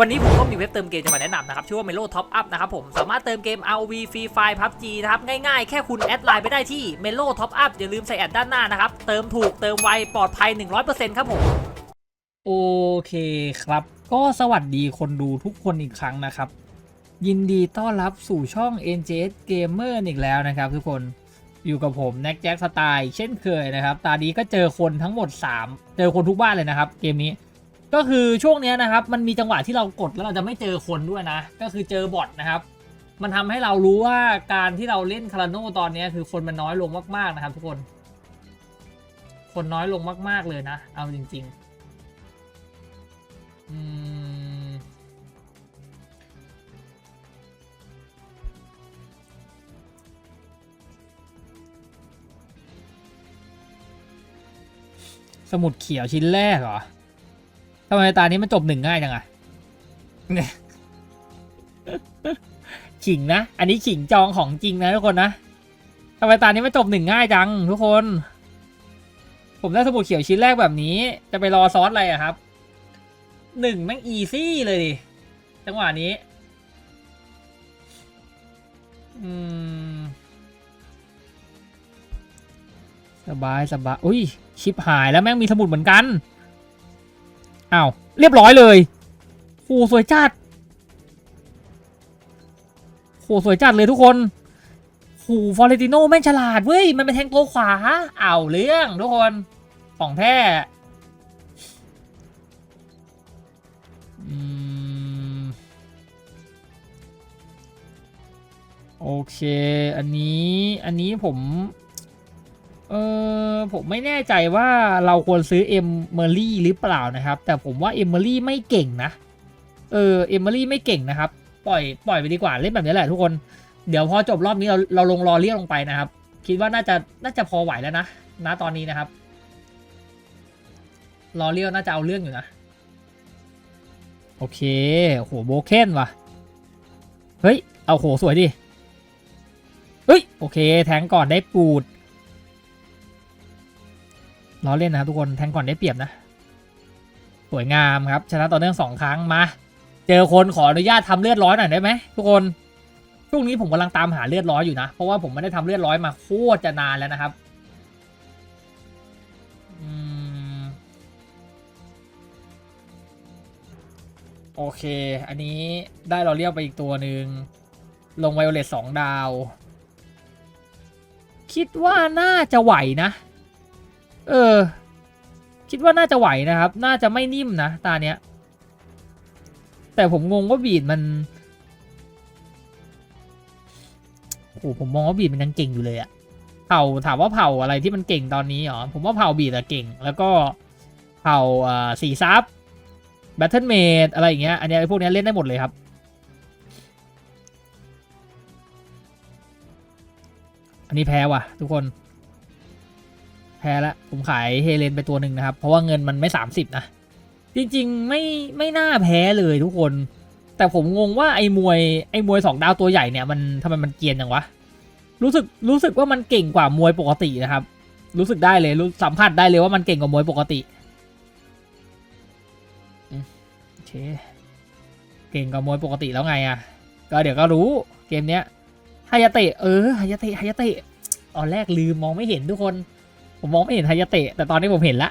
วันนี้ผมก็มีเว็บเติมเกมจะมาแนะนำนะครับ ชื่อว่า Melo Top Up นะครับผม สามารถเติมเกม ROV Free Fire PUBG นะครับ ง่ายๆ แค่คุณแอดไลน์ไปได้ที่ Melo Top Up อย่าลืมใส่แอดด้านหน้านะครับ เติมถูกเติมไว ปลอดภัย 100%ครับผม โอเคครับ ก็สวัสดีคนดูทุกคนอีกครั้งนะครับ ยินดีต้อนรับสู่ช่อง NJS Gamer อีกแล้วนะครับทุกคนอยู่กับผมแน็กแจ็คสไตล์เช่นเคยนะครับตอนนี้ก็เจอคนทั้งหมด 3 เจอคนทุกบ้านเลยนะครับ เกมนี้ ก็คือช่วงเนี้ยนะครับมันมีจังหวะที่เรากดแล้วเราจะไม่เจอคนด้วยนะ ก็คือเจอบอทนะครับ มันทำให้เรารู้ว่าการที่เราเล่นคาราโนตอนเนี้ยคือคนมันน้อยลงมากๆนะครับ ทุกคน คนน้อยลงมาก ๆเลยนะ เอาจริงๆอืมสมุดเขียวชิ้นแรกเหรอ ทำไมตานี้มันจบหนึ่งง่ายจังอะเนี่ยขิงนะ อันนี้ขิงจองของจริงนะทุกคนนะทำไมตานี้มันจบหนึ่งง่ายจัง ทุกคน ผมได้สมุดเขียวชิ้นแรกแบบนี้ จะไปรอซอสอะไรอะครับ หนึ่งแม่งอีซี่เลยดิ จังหวะนี้ อืม สบายสบาย อุ้ย ชิปหายแล้วแม่งมีสมุดเหมือนกัน อ้าวเรียบร้อยเลยโหสวยจัดโหสวยจัดเลยทุกคนโหฟอเรติโนแม่งฉลาดเว้ย มันเป็นแทงตัวขวาอ้าวเรื่องทุกคน ของแท้โอเค อันนี้ อันนี้ผม เออผมไม่แน่ใจว่าเราควรซื้อเอมเมอรี่หรือเปล่านะครับ แต่ผมว่าเอมเมอรี่ไม่เก่งนะ เออเอมเมอรี่ไม่เก่งนะครับ ปล่อยปล่อยไปดีกว่าเล่นแบบนี้แหละทุกคน เดี๋ยวพอจบรอบนี้เราเราลงรอเรียกลงไปนะครับ คิดว่าน่าจะน่าจะพอไหวแล้วนะณตอนนี้นะครับ รอเรียวน่าจะเอาเรื่องอยู่นะ โอเคโอ้โหโบเคนว่ะ เฮ้ย เอาโหสวยดิ เฮ้ยโอเค แทงก่อนได้ปูด ล้อเล่นนะครับทุกคนแทงก่อนได้เปรียบนะ สวยงามครับ ชนะต่อเนื่องสองครั้งมา เจอคนขออนุญาตทำเลือดร้อยหน่อยได้ไหมทุกคนช่วงนี้ผมกำลังตามหาเลือดร้อยอยู่นะเพราะว่าผมไม่ได้ทำเลือดร้อยมาโคตรจะนานแล้วนะครับอโอเค อันนี้ได้เราเรียกไปอีกตัวหนึ่งลงไวโอเลตสองดาว คิดว่าน่าจะไหวนะ เออ คิดว่าน่าจะไหวนะครับ น่าจะไม่นิ่มนะ ตาเนี้ย แต่ผมงงว่าบีดมันโอ้หผมมองว่าบีดมันยังเก่งอยู่เลยอะเผ่าถามว่าเผ่าอะไรที่มันเก่งตอนนี้เหรอผมว่าเผ่าบีดอะเก่ง แล้วก็เผ่าอ่าสีซับแบทเทิลเมดอะไรอย่างเงี้ยอันเนี้ยไอ้พวกเนี้ยเล่นได้หมดเลยครับอันนี้แพ้ว่ะ ทุกคน แพ้ละผมขายเฮเลนไปตัวหนึ่งนะครับ เพราะว่าเงินมันไม่สามสิบนะ จริงๆไม่ไม่น่าแพ้เลยทุกคน แต่ผมงงว่าไอ้มวยไอ้มวยสองดาวตัวใหญ่เนี่ยมันทำไมมันเกียนจังวะรู้สึกรู้สึกว่ามันเก่งกว่ามวยปกตินะครับ รู้สึกได้เลยรู้สัมผัสได้เลยว่ามันเก่งกว่ามวยปกติโอเคเก่งกว่ามวยปกติแล้วไงอะ่ะ ก็เดี๋ยวก็รู้เกมเนี้ยฮายาเตะเออฮายาเตะฮายาเตะตอนแรกลืมมองไม่เห็นทุกคน ผมมองไม่เห็นฮยาเตะ แต่ตอนนี้ผมเห็นละ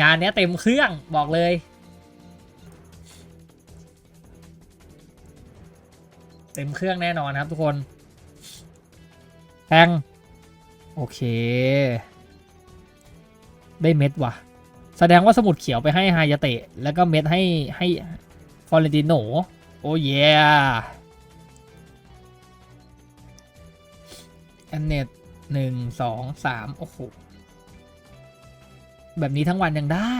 งานเนี้ยเต็มเครื่องบอกเลย เต็มเครื่องแน่นอนครับทุกคนแทงโอเค ได้เม็ดว่ะ แสดงว่าสมุดเขียวไปให้ไฮยาเตะ แล้วก็เม็ดให้ให้ฟอร์เรนติโนโอ้เย่แอนเนตหนึ่งสองสามโอ้โห แบบนี้ทั้งวันยังได้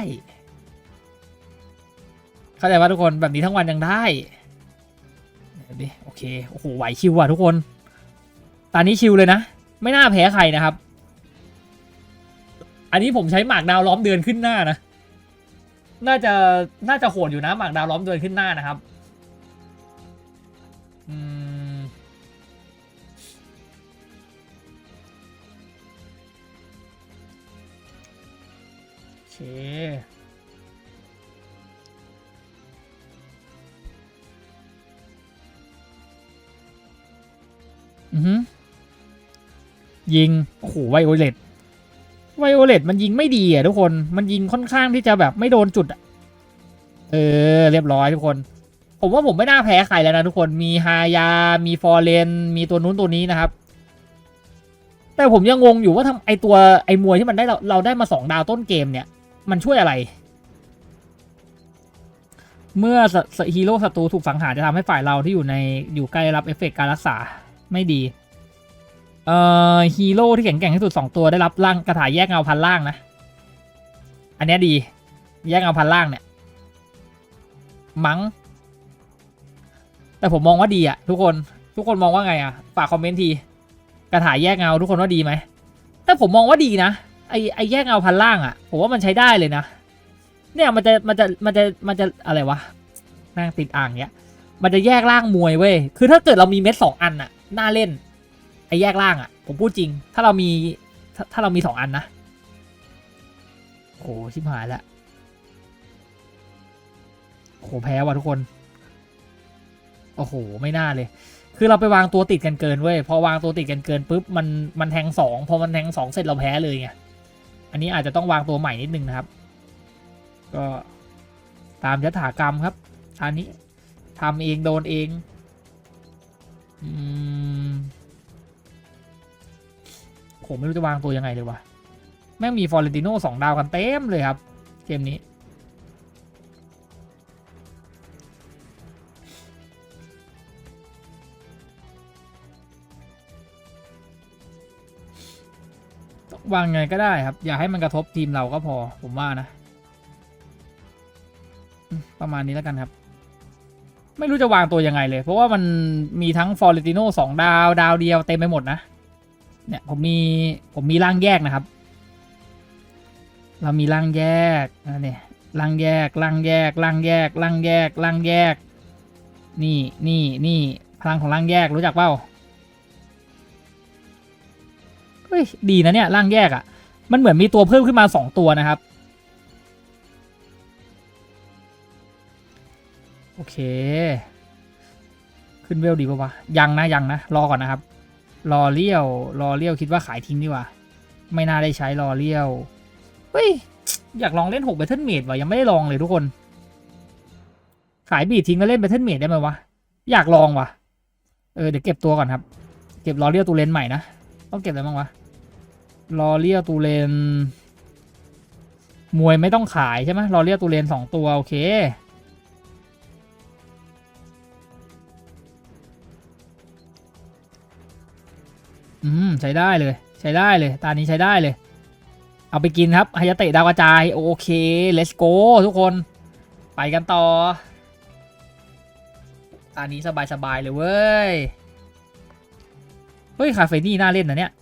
เข้าใจว่าทุกคนแบบนี้ทั้งวันยังได้ดิโอเคโอ้โหไหวชิวอะทุกคน ตอนนี้ชิวเลยนะ ไม่น่าแพ้ใครนะครับ อันนี้ผมใช้หมากดาวล้อมเดือนขึ้นหน้านะ น่าจะน่าจะโหดอยู่นะหมากดาวล้อมเดือนขึ้นหน้านะครับ ค อือยิง โอ้โห ไวโอเลตไวโอเลตมันยิงไม่ดีอะทุกคน มันยิงค่อนข้างที่จะแบบไม่โดนจุดเออ เรียบร้อยทุกคน ผมว่าผมไม่น่าแพ้ใครแล้วนะทุกคน มีฮายา มีฟอร์เรน มีตัวนู้นตัวนี้นะครับ แต่ผมยังงงอยู่ว่าทำไอตัวไอมวยที่มันได้เราเราได้มาสองดาวต้นเกมเนี่ย มันช่วยอะไร เมื่อฮีโร่ศัตรูถูกสังหารจะทำให้ฝ่ายเราที่อยู่ในอยู่ใกล้รับเอฟเฟกต์การรักษาไม่ดี เอ่อฮีโร่ที่แข็งแกร่งที่สุดสองตัวได้รับร่างกระถายแยกเงาพันล่างนะ อันนี้ดี แยกเงาพันล่างเนี่ย มั้ง แต่ผมมองว่าดีอะทุกคนทุกคนมองว่าไงอะฝากคอมเมนต์ทีกระถายแยกเงาทุกคนว่าดีไหมแต่ผมมองว่าดีนะ ไอไอแยกเงาพันล่างอะผมว่ามันใช้ได้เลยนะ เนี่ยมันจะมันจะมันจะมันจะอะไรวะแม่งติดอ่างเนี้ย มันจะแยกล่างมวยเว้ยคือถ้าเกิดเรามีเม็ดสองอันอะน่าเล่น ไอแยกล่างอะผมพูดจริง ถ้าเรามีถ้าถ้าเรามีสองอันนะโอ้ชิบหายละโอ้โหแพ้ว่ะทุกคน โอ้โห ไม่น่าเลย คือเราไปวางตัวติดกันเกินเว้ย พอวางตัวติดกันเกินปุ๊บ มัน มันแทงสอง พอมันแทงสองเสร็จเราแพ้เลยไง อันนี้อาจจะต้องวางตัวใหม่นิดนึงนะครับ ก็ตามยถากรรมครับอันนี้ทำเองโดนเองอืมผมไม่รู้จะวางตัวยังไงเลยวะแม่งมีฟอร์เรนติโน่สองดาวกันเต็มเลยครับ เกมนี้ วางไงก็ได้ครับ อย่าให้มันกระทบทีมเราก็พอ ผมว่านะ ประมาณนี้แล้วกันครับ ไม่รู้จะวางตัวยังไงเลย เพราะว่ามันมีทั้งฟอร์เรติโน่สองดาว ดาวเดียวเต็มไปหมดนะ เนี่ยผมมีผมมีร่างแยกนะครับ เรามีร่างแยกนะเนี่ยร่างแยกร่างแยกร่างแยกร่างแยกร่างแยก นี่นี่นี่พลังของร่างแยกรู้จักเปล่า ฮ้ยดีนะเนี่ยร่างแยกอะ่ะ มันเหมือนมีตัวเพิ่มขึ้นมาสองตัวนะครับ โอเค ขึ้นเวลดีป่าวะ ยังนะยังนะ รอก่อนนะครับ รอเลี้ยว รอเลี้ยวคิดว่าขายทิ้งดีกว่า ไม่น่าได้ใช้รอเลี้ยว เฮ้ย อยากลองเล่นหกเบทเทิลเมดว่ะยังไม่ได้ลองเลยทุกคน ขายบีทิ้งแล้วเล่นเบทเทิลเมดได้ไหมวะ อยากลองว่ะ เออเดี๋ยวเก็บตัวก่อนครับ เก็บรอเลี้ยวตูเลนใหม่นะต้องเก็บอะไรบ้างวะ รอเลียตูเลน มวยไม่ต้องขายใช่ไหมรอเลียตูเลนสองตัวโอเค อืม ใช้ได้เลย ใช้ได้เลย ตานี้ใช้ได้เลย เอาไปกินครับฮายาเตะดาวกระจาย โอเค let's go ทุกคน ไปกันต่อ ตานี้สบาย ๆ เลยเว้ย เฮ้ย คาเฟนี่น่าเล่นนะเนี่ย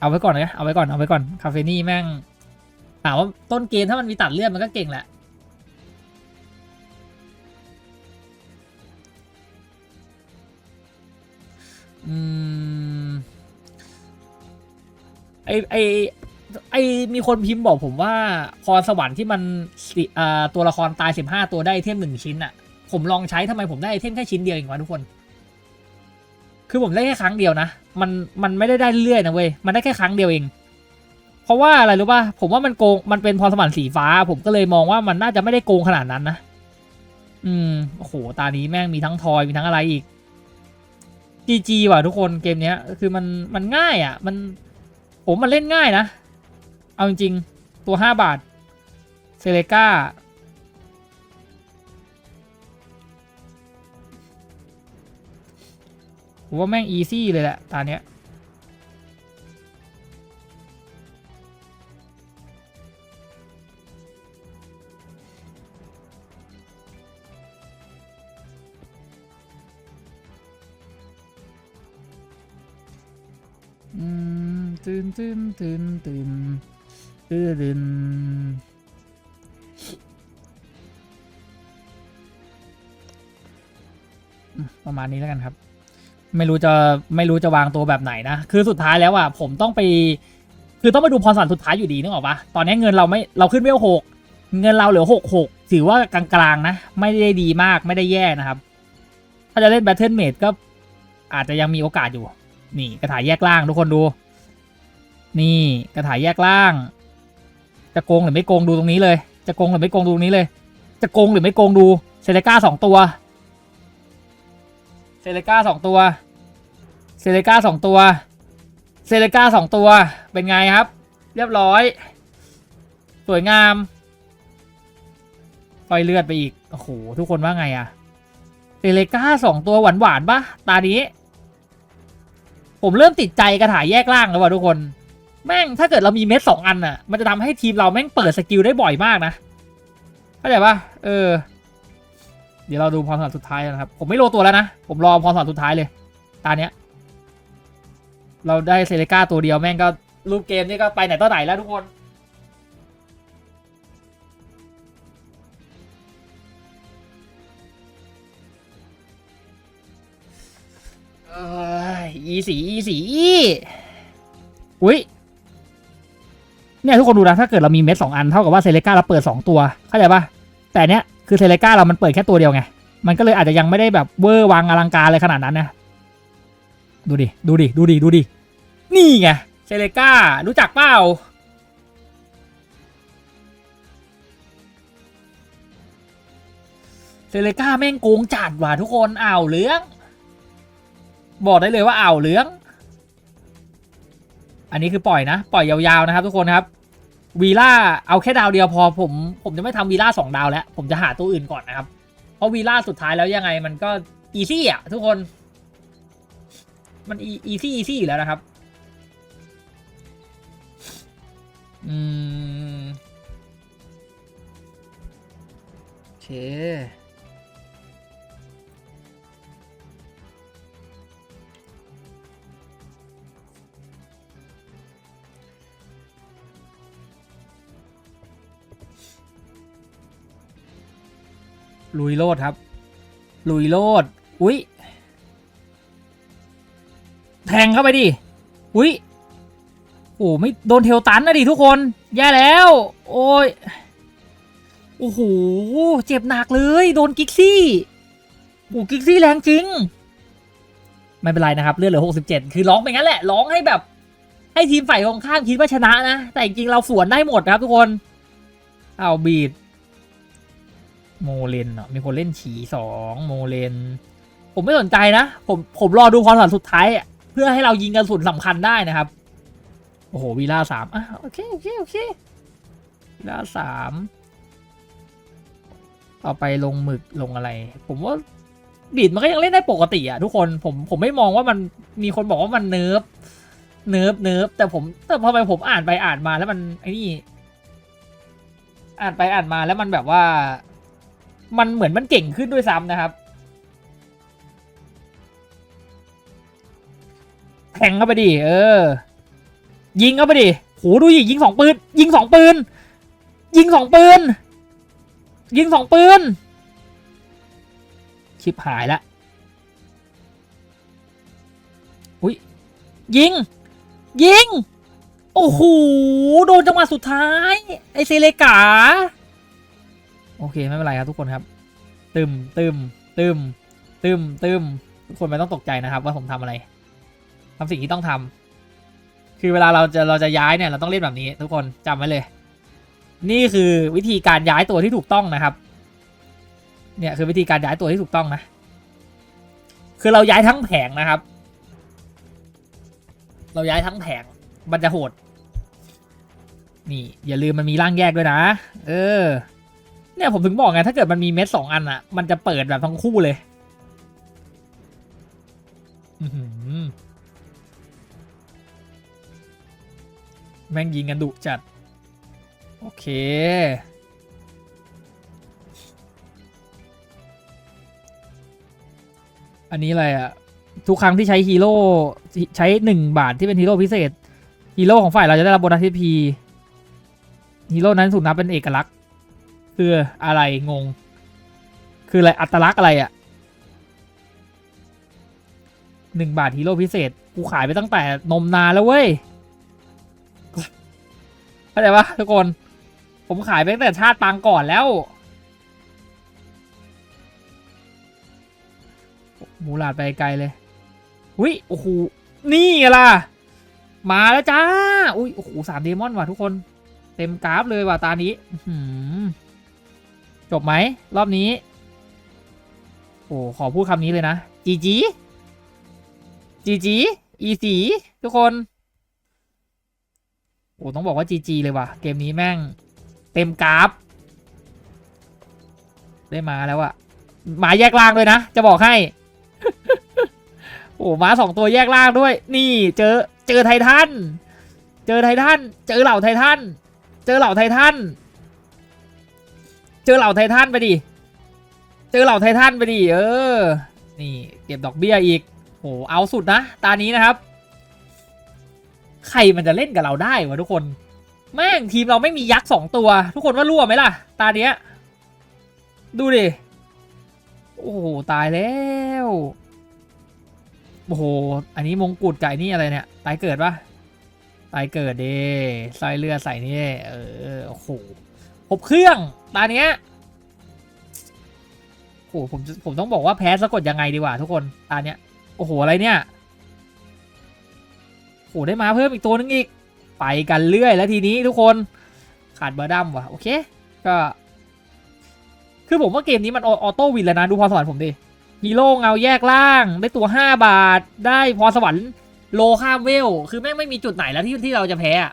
เอาไว้ก่อนนะเอาไว้ก่อนเอาไว้ก่อนคาเฟนี่แม่งถามว่าต้นเกมถ้ามันมีตัดเลือดมันก็เก่งแหละอืมไอไอไอมีคนพิมพ์บอกผมว่าพรสวรรค์ที่มันสิอ่าตัวละครตายสิบห้าตัวได้ไอเทมหนึ่งชิ้นอะผมลองใช้ทำไมผมได้ไอเทมแค่ชิ้นเดียวเองวะทุกคน คือผมได้แค่ครั้งเดียวนะ มันมันไม่ได้ได้เรื่อยๆนะเว้ย มันได้แค่ครั้งเดียวเอง เพราะว่าอะไรรู้ป่ะ ผมว่ามันโกง มันเป็นพรสวรรค์สีฟ้า ผมก็เลยมองว่ามันน่าจะไม่ได้โกงขนาดนั้นนะ อืม โอ้โห ตานี้แม่งมีทั้งทอย มีทั้งอะไรอีก GG ว่ะทุกคนเกมเนี้ย คือมันมันง่ายอะ มันผมมันเล่นง่ายนะ เอาจริงๆตัวห้าบาท เซเลกา ผมว่าแม่งอีซี่เลยแหละตาเนี้ยอืมตื่นตื่นตื่นตื่นตื่นตื่นประมาณนี้แล้วกันครับ ไม่รู้จะไม่รู้จะวางตัวแบบไหนนะ คือสุดท้ายแล้วอะผมต้องไป คือต้องไปดูพรสวรรค์สุดท้ายอยู่ดีนึกออกปะตอนนี้เงินเราไม่เราขึ้นเวลหกเงินเราเหลือหกหกถือว่ากลางๆนะ ไม่ได้ดีมากไม่ได้แย่นะครับ ถ้าจะเล่นแบทเทิลเมดก็อาจจะยังมีโอกาสอยู่ นี่กระถายแยกล่างทุกคนดู นี่กระถายแยกล่าง จะโกงหรือไม่โกงดูตรงนี้เลย จะโกงหรือไม่โกงดูตรงนี้เลย จะโกงหรือไม่โกงดูเซเลกาสองตัว เซเลกาสองตัว เซเลกาสองตัว เซเลกาสองตัว เป็นไงครับ เรียบร้อย สวยงามปล่อยเลือดไปอีก โอ้โห ทุกคนว่าไงอะเซเลกาสองตัวหวานหวานปะตานี้ ผมเริ่มติดใจกระถายแยกล่างแล้วว่ะทุกคน แม่งถ้าเกิดเรามีเม็ดสองอันน่ะมันจะทำให้ทีมเราแม่งเปิดสกิลได้บ่อยมากนะเข้าใจปะเออ เดี๋ยวเราดูพรสวรรค์สุดท้ายนะครับ ผมไม่โลตัวแล้วนะ ผมรอพรสวรรค์สุดท้ายเลย ตาเนี้ย เราได้เซเลกาตัวเดียวแม่งก็รูปเกมนี่ก็ไปไหนต่อไหนแล้วทุกคนอีสีอีสีอีอุ้ยเนี่ยทุกคนดูนะถ้าเกิดเรามีเม็ดสองอันเท่ากับว่าเซเลกาเราเปิดสองตัว เข้าใจปะ แต่เนี้ยคือเซเลกาเรามันเปิดแค่ตัวเดียวไง มันก็เลยอาจจะยังไม่ได้แบบเวอร์วังอลังการเลยขนาดนั้นนะ ดูดิ ดูดิ ดูดิ ดูดิ นี่ไงเซเลการู้จักเปล่าเซเลกาแม่งโกงจัดว่ะทุกคนอ่าวเหลือง บอกได้เลยว่าอ่าวเหลือง อันนี้คือปล่อยนะ ปล่อยยาวๆนะครับทุกคนครับ วีล่าเอาแค่ดาวเดียวพอผม ผมจะไม่ทำวีล่าสองดาวแล้ว ผมจะหาตัวอื่นก่อนนะครับ เพราะวีล่าสุดท้ายแล้วยังไงมันก็อีซี่อะทุกคน มันอีซี่อีซี่อยู่แล้วนะครับ อืมโอเค โลดครับ ลุยโลดอุ๊ยแทงเข้าไปดิ อุ๊ยโอ้ไม่โดนเทลตันนะดิทุกคน แย่แล้ว โอ้ย โอ้โห เจ็บหนักเลย โดนกิกซี่โอ้กิกซี่แรงจริง ไม่เป็นไรนะครับ เลือดเหลือ 67 คือร้องไปงั้นแหละ ร้องให้แบบ ให้ทีมฝ่ายตรงข้ามคิดว่าชนะนะ แต่จริงๆเราสวนได้หมดครับทุกคน เอาบีด โมเลนเนาะมีคนเล่นฉีสองโมเลน ผมไม่สนใจนะ ผมผมรอดูความสันสุดท้ายอะเพื่อให้เรายิงกระสุนสำคัญได้นะครับ โอ้โหวีล่าสามอะโอเคโอเคโอเควีล่าสามต่อไปลงหมึกลงอะไร ผมว่าบีดมันก็ยังเล่นได้ปกติอะทุกคนผมผมไม่มองว่ามันมีคนบอกว่ามันเนิร์ฟเนิร์ฟเนิร์ฟแต่ผมแต่พอไปผมอ่านไปอ่านมาแล้วมันไอ้นี่ อ่านไปอ่านมาแล้วมันแบบว่า มันเหมือนมันเก่งขึ้นด้วยซ้ำนะครับแทงเข้าไปดิเออ ยิงเข้าไปดิโหดูดิยิงสองปืน ยิงสองปืน ยิงสองปืน ยิงสองปืน ชิบหายละอุ้ยยิง ยิง โอ้โห โดนจังหวะสุดท้าย ไอเซเลกา โอเคไม่เป็นไรครับทุกคนครับ ตึมตึมตึมตึมตึมทุกคนไม่ต้องตกใจนะครับว่าผมทำอะไรทำสิ่งที่ต้องทำคือเวลาเราจะเราจะย้ายเนี่ยเราต้องเล่นแบบนี้ ทุกคนจำไว้เลย นี่คือวิธีการย้ายตัวที่ถูกต้องนะครับ เนี่ยคือวิธีการย้ายตัวที่ถูกต้องนะ คือเราย้ายทั้งแผงนะครับ เราย้ายทั้งแผงมันจะโหด นี่ อย่าลืมมันมีร่างแยกด้วยนะ เออ เนี่ยผมถึงบอกไงถ้าเกิดมันมีเม็ดสองอันอะมันจะเปิดแบบทั้งคู่เลยแม่งยิงกันดุจัด โอเค อันนี้อะไรอะทุกครั้งที่ใช้ฮีโร่ใช้หนึ่งบาทที่เป็นฮีโร่พิเศษฮีโร่ของฝ่ายเราจะได้รับโบนัสทีพีฮีโร่นั้นถูกนับเป็นเอกลักษณ์ คืออะไรงง คืออะไรอัตลักษณ์อะไรอะ่ะหนึ่งบาทฮีโร่พิเศษ กูขายไปตั้งแต่นมนานแล้วเว้ยเข้าใจปะทุกคน ผมขายไปตั้งแต่ชาติปางก่อนแล้วมูลาดไปไกลเลยอุ้ยโอ้โหนี่ไงล่ะ มาแล้วจ้า อุ้ยโอ้โหสามเดมอนว่ะทุกคน เต็มกราฟเลยว่ะตานี้ อื้อหือ จบไหม รอบนี้ โอ้ขอพูดคำนี้เลยนะจีจีจีจีอีสีทุกคน โอ้ต้องบอกว่าจีจีเลยว่ะ เกมนี้แม่ง เต็มกราฟ ได้มาแล้วอะหมาแยกล่างด้วยนะ จะบอกให้ โอ้ม้าสองตัวแยกล่างด้วย นี่เจอเจอไททัน เจอไททัน เจอเหล่าไททัน เจอเหล่าไททัน เจอเหล่าไททันไปดิ เจอเหล่าไททันไปดิ เออ นี่เก็บดอกเบี้ยอีกโหเอาสุดนะ ตานี้นะครับ ใครมันจะเล่นกับเราได้วะทุกคน แม่งทีมเราไม่มียักษ์สองตัว ทุกคนว่ารั่วไหมล่ะ ตาเนี้ย ดูดิ โอ้โห ตายแล้ว โอ้โห อันนี้มงกุฎไก่นี่อะไรเนี่ย ตายเกิดปะตายเกิดเด้ใส่เลือดใส่นี่ เออ โอ้โหครบเครื่อง ตาเนี้ยโอ้โหผมผมต้องบอกว่าแพ้สะกดยังไงดีกว่าทุกคนตาเนี้ยโอ้โหอะไรเนี่ยโอ้โหได้มาเพิ่มอีกตัวนึงอีก ไปกันเรื่อยแล้วทีนี้ทุกคนขาดเบอร์ดัมว่ะโอเคก็ คือผมว่าเกมนี้มันออโต้วินแล้วนะ ดูพรสวรรค์ผมดิฮีโร่เงาแยกล่าง ได้ตัว 5 บาท ได้พรสวรรค์โลข้ามเวล คือแม่งไม่มีจุดไหนแล้วที่ที่เราจะแพ้อะ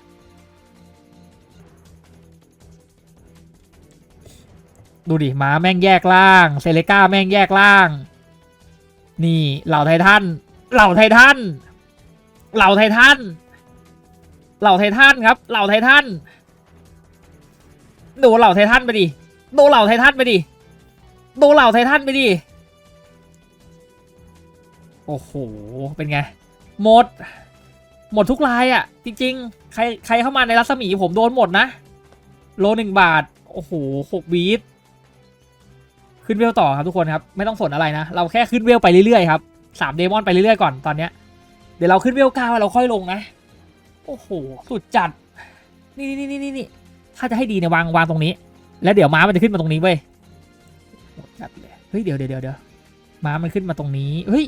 ดูดิม้าแม่งแยกล่าง เซเลกาแม่งแยกล่าง นี่เหล่าไททันเหล่าไททันเหล่าไททันเหล่าไททันครับเหล่าไททันดูเหล่าไททันไปดิดูเหล่าไททันไปดิดูเหล่าไททันไปดิโอ้โห เป็นไง หมด หมดทุกรายอะ่ะ จริง ๆ ใครใครเข้ามาในรัศมีผมโดนหมดนะ โลหนึ่งบาท โอ้โหหกวีด ขึ้นเวลต่อครับทุกคนครับไม่ต้องสนอะไรนะ เราแค่ขึ้นเวลไปเรื่อยๆครับสามเดมอนไปเรื่อยๆก่อนตอนเนี้ยเดี๋ยวเราขึ้นเวลเก้าเราค่อยลงนะ โอ้โหสุดจัดนี่นี่นี่นี่นี่ถ้าจะให้ดีเนี่ยวางวางตรงนี้ แล้วเดี๋ยวม้ามันจะขึ้นมาตรงนี้เว้ยโหดจัดเลยเฮ้ยเดี๋ยวเดี๋ยวเดี๋ยวม้ามันขึ้นมาตรงนี้เฮ้ย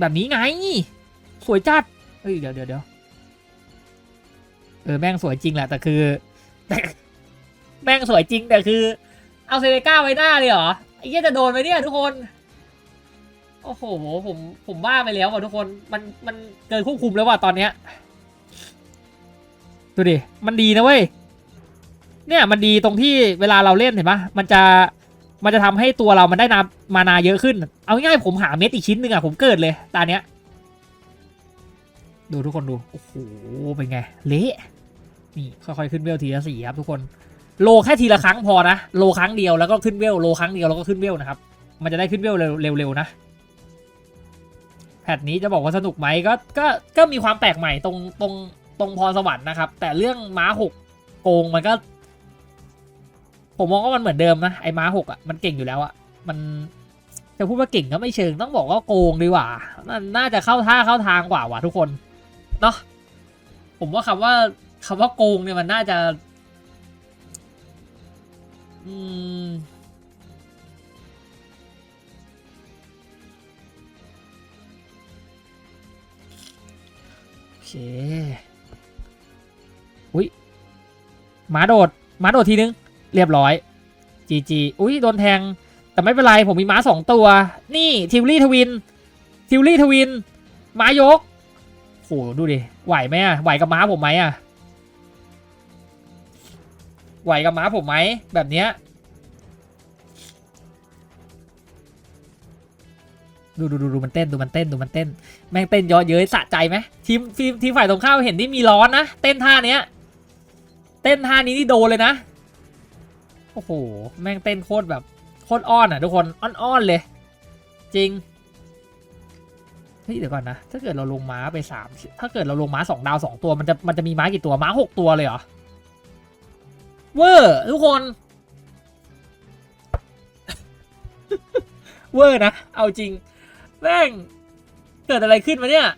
แบบนี้ไง สวยจัดเฮ้ยเดี๋ยวเดี๋ยวเดี๋ยวเออแม่งสวยจริงแหละแต่คือแต่แม่งสวยจริงแต่คือ เอาเซเลก้าไว้หน้าเลยเหรอ ไอ้เหี้ยจะโดนไหมเนี่ยทุกคน โอ้โหผมผมบ้าไปแล้วว่ะทุกคน มันมันเกินควบคุมแล้วว่ะตอนเนี้ย ดูดิ มันดีนะเว้ย เนี่ยมันดีตรงที่เวลาเราเล่นเห็นปะมันจะมันจะทำให้ตัวเรามันได้นามานาเยอะขึ้น เอาง่ายๆผมหาเม็ดอีกชิ้นหนึ่งอะผมเกิดเลยตาเนี้ย ดูทุกคนดู โอ้โห เป็นไง เละ นี่ค่อยๆขึ้นเวลทีละสี่ครับทุกคน โลแค่ทีละครั้งพอนะ โลครั้งเดียวแล้วก็ขึ้นเวล โลครั้งเดียวแล้วก็ขึ้นเวลนะครับ มันจะได้ขึ้นเวลเร็วๆนะ แพทนี้จะบอกว่าสนุกไหมก็ ก็ ก็มีความแปลกใหม่ตรง ตรง ตรงพรสวรรค์นะครับ แต่เรื่องม้าหกโกงมันก็ ผมมองว่ามันเหมือนเดิมนะ ไอ้ม้าหกอะ มันเก่งอยู่แล้วอะ มันจะพูดว่าเก่งก็ไม่เชิง ต้องบอกว่าโกงดีกว่า น่าน่าจะเข้าท่าเข้าทางกว่าว่ะทุกคน เนาะ ผมว่าคำว่าคำว่าโกงเนี่ยมันน่าจะ อืมโอเค อุ้ยหมาโดดหมาโดดทีนึง เรียบร้อยจีจีอุ้ยโดนแทง แต่ไม่เป็นไร ผมมีม้าสองตัว นี่ทิวลี่ทวิน ทิวลี่ทวิน ม้ายกโหดูดิ ไหวไหมอะไหวกับม้าผมไหมอะ ไหวกับม้าผมไหมแบบเนี้ยดูดูดูดูมันเต้นดูมันเต้นดูมันเต้น แม่งเต้นเยอะเย้ยสะใจไหมทีมทีมทีมฝ่ายตรงข้ามเห็นที่มีร้อนนะเต้นท่าเนี้ย เต้นท่านี้นี่โดนเลยนะโอ้โหแม่งเต้นโคตรแบบโคตรอ้อนอะทุกคนอ้อนๆเลย จริงเฮ้ยเดี๋ยวก่อนนะถ้าเกิดเราลงม้าไปสามถ้าเกิดเราลงม้าสองดาวสองตัวมันจะมันจะมีม้ากี่ตัวม้าหกตัวเลยเหรอ เวอร์ทุกคน เวอร์นะ เอาจริง แม่ง เกิดอะไรขึ้นมาเนี่ย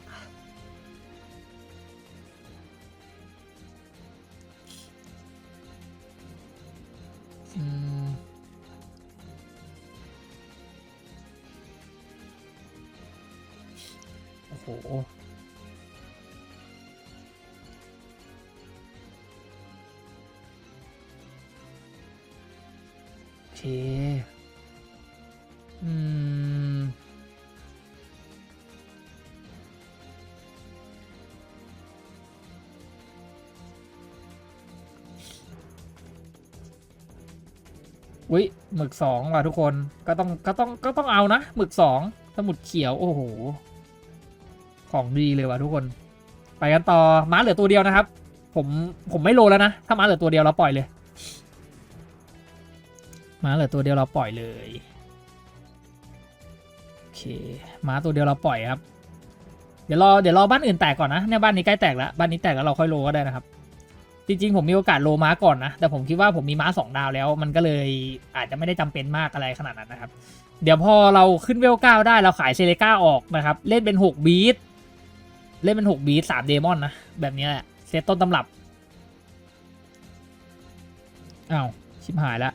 โอ้โห เคอืมอุ้ยหมึกสองว่ะทุกคนก็ต้องก็ต้องก็ต้องเอานะหมึกสองสมุดเขียวโอ้โห ของดีเลยว่ะทุกคน ไปกันต่อม้าเหลือตัวเดียวนะครับ ผมผมไม่โลแล้วนะ ถ้าม้าเหลือตัวเดียวเราปล่อยเลย ม้าเหลือตัวเดียวเราปล่อยเลยโอเคม้าตัวเดียวเราปล่อยครับ เดี๋ยวรอเดี๋ยวรอบ้านอื่นแตกก่อนนะเนี่ยบ้านนี้ใกล้แตกแล้วบ้านนี้แตกแล้วเราค่อยโลก็ได้นะครับ จริงๆ ผมมีโอกาสโลม้าก่อนนะ แต่ผมคิดว่าผมมีม้าสองดาวแล้ว มันก็เลยอาจจะไม่ได้จำเป็นมากอะไรขนาดนั้นนะครับ เดี๋ยวพอเราขึ้นเวลเก้าได้เราขายเซเลก้าออกนะครับ เล่นเป็นหกบีทเล่นเป็นหกบีทสามเดมอนนะแบบนี้แหละเซตต้นตำรับอ้าวชิบหายแล้ว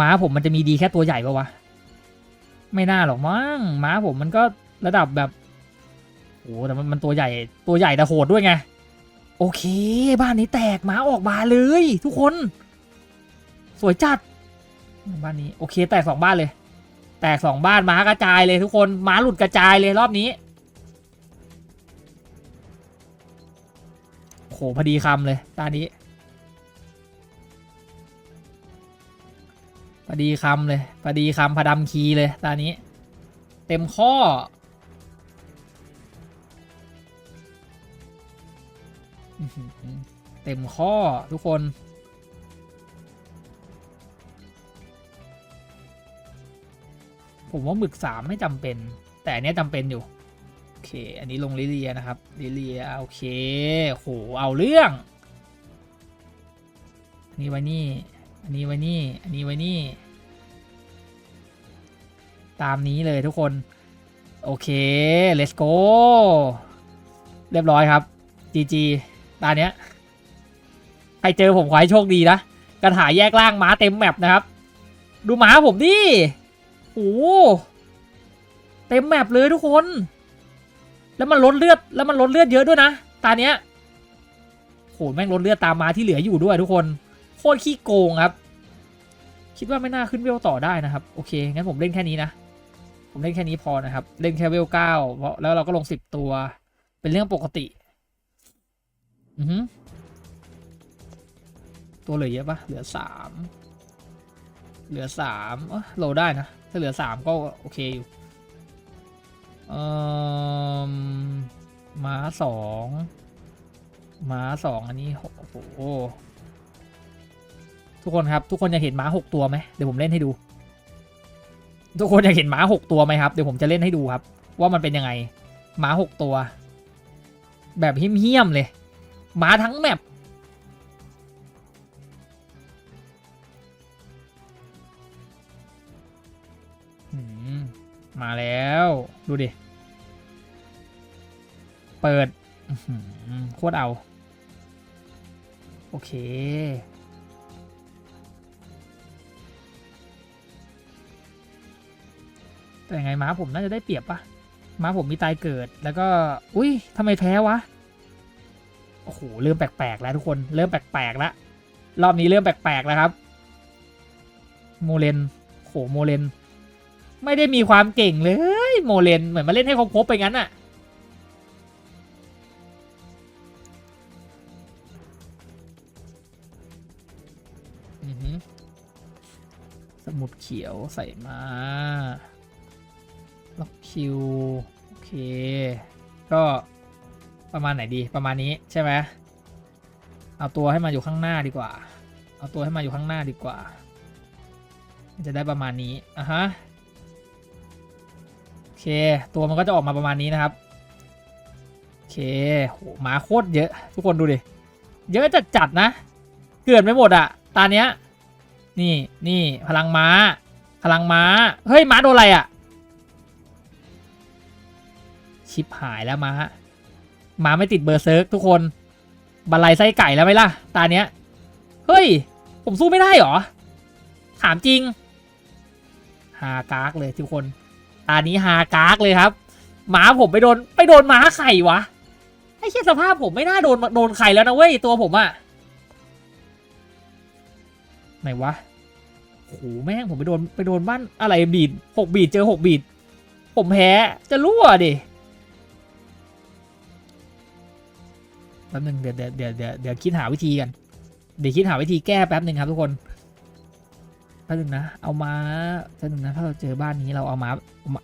ม้าผมมันจะมีดีแค่ตัวใหญ่ปะวะ ไม่น่าหรอกมั้งม้าผมมันก็ระดับแบบโอ้แต่มันมันตัวใหญ่ตัวใหญ่แต่โหดด้วยไง โอเค บ้านนี้แตกม้าออกมาเลย ทุกคน สวยจัด บ้านนี้ โอเค แตกสองบ้านเลย แตกสองบ้านม้ากระจายเลยทุกคนม้าหลุดกระจายเลยรอบนี้โหพอดีคำเลยตานี้ พอดีคำเลยพอดีคำพอดำคีเลยตานี้ เต็มข้อ เต็มข้อทุกคน ผมว่าหมึกสามไม่จำเป็น แต่อันเนี้ยจำเป็นอยู่ โอเค อันนี้ลงลิเลียนะครับลิเลียโอเคโหเอาเรื่องนนี้ไว้นี่ อันนี้ไว้นี่ อันนี้ไว้นี่ ตามนี้เลยทุกคน โอเค let's go เรียบร้อยครับ GG ตาเนี้ย ใครเจอผมขอให้โชคดีนะ กระถายแยกล่างม้าเต็มแมปนะครับ ดูม้าผมดิ โอ้เต็มแมปเลยทุกคน แล้วมันลดเลือด แล้วมันลดเลือดเยอะด้วยนะ ตาเนี้ยโหแม่งลดเลือดตามมาที่เหลืออยู่ด้วยทุกคน ตรขี้โกงครับ คิดว่าไม่น่าขึ้นเวลต่อได้นะครับ โอเค งั้นผมเล่นแค่นี้นะ ผมเล่นแค่นี้พอนะครับ เล่นแค่เวลเก้าเพราะแล้วเราก็ลงสิบตัว เป็นเรื่องปกติ อือฮึตัวเหลือเยอะปะเหลือสามเหลือสามเอ้ยโหลดได้นะ ถ้าเหลือสามก็โอเคอยู่เออม้าสองม้าสองอันนี้โอ้โห ทุกคนครับ ทุกคนอยากเห็นม้าหกตัวไหมเดี๋ยวผมเล่นให้ดู ทุกคนอยากเห็นม้าหกตัวไหมครับเดี๋ยวผมจะเล่นให้ดูครับ ว่ามันเป็นยังไงม้าหกตัว แบบเหี้ยมๆเลยม้าทั้งแมปมาแล้วดูดิ เปิดโคตรเอา โอเค แต่ไงม้าผมน่าจะได้เปรียบปะม้าผมมีตายเกิด แล้วก็ อุ้ยทำไมแพ้วะ โอ้โห เริ่มแปลกๆแล้วทุกคน เริ่มแปลกๆแล้ว รอบนี้เริ่มแปลกๆแล้วครับ โมเลนโหโมเลน ไม่ได้มีความเก่งเลย โมเลน เหมือนมาเล่นให้ครบๆไปงั้นอะสมุดเขียวใส่มา ล็อกคิวโอเค ก็ประมาณไหนดีประมาณนี้ใช่ไหมเอาตัวให้มาอยู่ข้างหน้าดีกว่า เอาตัวให้มาอยู่ข้างหน้าดีกว่า จะได้ประมาณนี้อะฮะโอเค ตัวมันก็จะออกมาประมาณนี้นะครับโอเคโหหมาโคตรเยอะ ทุกคนดูดิเยอะจัดจัดนะ เกิดไม่หมดอะตาเนี้ยนี่นี่พลังม้า พลังม้า เฮ้ยม้าโดนอะไรอะ ชิปหายแล้วมามาไม่ติดเบอร์เซิร์กทุกคนบันไลไส้ไก่แล้วไหมล่ะ ตาเนี้ย เฮ้ย ผมสู้ไม่ได้หรอ ถามจริง ฮากากเลยทุกคน ตานี้ฮากากเลยครับ หมาผมไปโดนไปโดนหมาไข่วะ ไอ้เชี่ยสภาพผมไม่น่าโดนโดนไข่แล้วนะเว้ยตัวผมอะไหนวะโอ้โหแม่งผมไปโดนไปโดนบ้านอะไรบีดหกบีดเจอหกบีดผมแพ้จะรั่วดิ แป๊บนึงเดี๋ยวเดี๋ยวเดี๋ยวเดี๋ยวเดี๋ยวคิดหาวิธีกัน เดี๋ยวคิดหาวิธีแก้แป๊บหนึ่งครับทุกคนแป๊บนึงนะ เอาม้าแป๊บนึงนะถ้าเราเจอบ้านนี้เราเอาม้า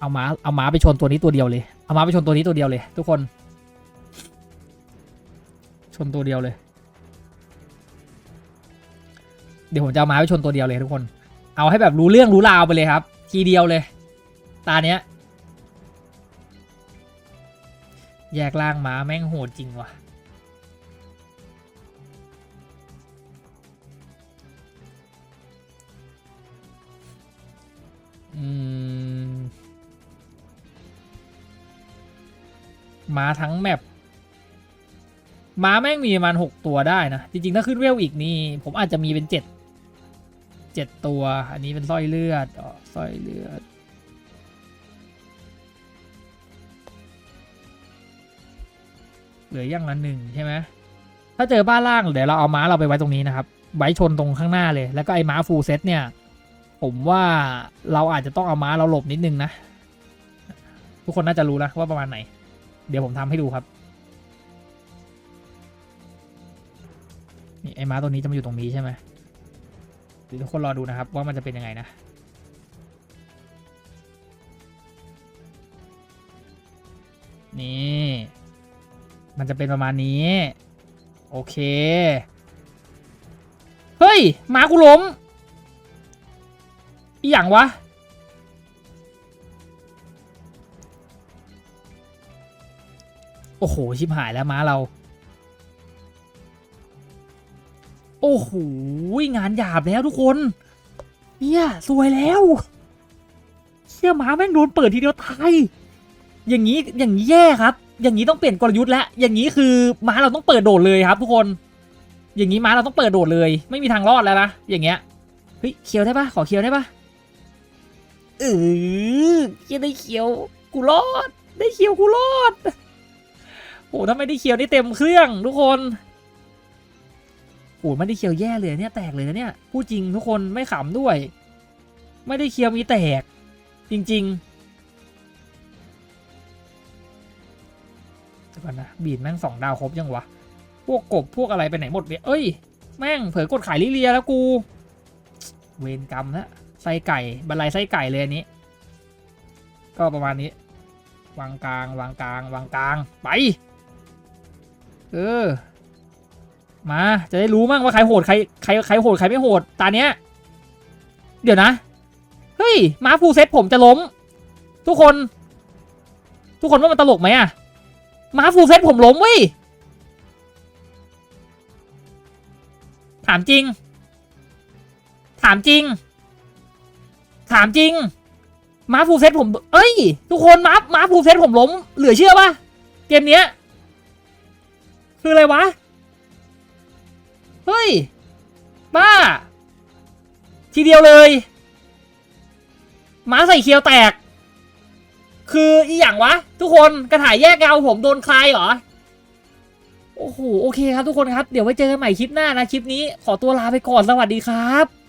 เอาม้าเอาม้าไปชนตัวนี้ตัวเดียวเลย เอาม้าไปชนตัวนี้ตัวเดียวเลย ทุกคน ชนตัวเดียวเลย เดี๋ยวผมจะเอาม้าไปชนตัวเดียวเลยทุกคน เอาให้แบบรู้เรื่องรู้ราวไปเลยครับ ทีเดียวเลย ตาเนี้ย แยกล่างม้าแม่งโหดจริงว่ะ ม้าทั้งแมปม้าแม่งมีประมาณหกตัวได้นะ จริง ๆ ถ้าขึ้นเวลอีกนี่ ผมอาจจะมีเป็นเจ็ดเจ็ดตัว อันนี้เป็นสร้อยเลือดอ๋อสร้อยเลือด เหลืออย่างละหนึ่งใช่ไหมถ้าเจอบ้านล่างเดี๋ยวเราเอาม้าเราไปไว้ตรงนี้นะครับ ไว้ชนตรงข้างหน้าเลย แล้วก็ไอ้ม้าฟูลเซตเนี่ย ผมว่าเราอาจจะต้องเอาม้าเราหลบนิดนึงนะ ทุกคนน่าจะรู้แล้วว่าประมาณไหน เดี๋ยวผมทำให้ดูครับนี่ไอ้ม้าตัวนี้จะมาอยู่ตรงนี้ใช่ไหมเดี๋ยวทุกคนรอดูนะครับ ว่ามันจะเป็นยังไงนะนี่ มันจะเป็นประมาณนี้ โอเค เฮ้ยม้ากูล้ม อีหยังวะ โอ้โห ชิบหายแล้วม้าเรา โอ้โห งานหยาบแล้วทุกคน เนี่ยสวยแล้วเชี่ยม้าแม่งโดนเปิดทีเดียวตายอย่างนี้อย่างนี้แย่ครับ อย่างนี้ต้องเปลี่ยนกลยุทธ์แล้วอย่างนี้คือม้าเราต้องเปิดโดดเลยครับ ทุกคน อย่างนี้ม้าเราต้องเปิดโดดเลย ไม่มีทางรอดแล้วนะอย่างเงี้ยเฮ้ยเคียวได้ปะขอเคียวได้ปะ เออยังได้เคียวกูรอด ได้เคียวกูรอดโอ้ถ้าไม่ได้เคียวนี่เต็มเครื่องทุกคนโอ้ไม่ได้เคียวแย่เลยเนี่ยแตกเลยนะเนี่ยพูดจริงทุกคนไม่ขำด้วย ไม่ได้เคียวมีแตก จริงๆเดี๋ยวก่อนนะบีดแม่งสองดาวครบยังวะพวกกบพวกอะไรไปไหนหมดเนี่ยเอ้ย แม่งเผยกดขายลิเลียแล้วกู เวรกรรมนะ ไส้ไก่บันไลไส้ไก่เลยอันนี้ ก็ประมาณนี้ วางกลางวางกลางวางกลางไป เออ มาจะได้รู้มั่งว่าใครโหดใครใครใครโหดใครไม่โหดตาเนี้ย เดี๋ยวนะ เฮ้ยม้าฟูเซตผมจะล้ม ทุกคน ทุกคนว่ามันตลกไหมอะม้าฟูเซตผมล้มเว้ยถามจริง ถามจริง ถามจริง ม้าฟูเซตผม เอ้ย ทุกคนม้าม้าฟูเซตผมล้ม เหลือเชื่อปะเกมเนี้ย คืออะไรวะ เฮ้ย บ้า ทีเดียวเลย ม้าใส่เคียวแตก คืออีหยังวะ ทุกคนกระถ่ายแยกเงาผมโดนคลายเหรอโอ้โห โอเคครับทุกคนครับ เดี๋ยวไว้เจอกันใหม่คลิปหน้านะ คลิปนี้ขอตัวลาไปก่อน สวัสดีครับ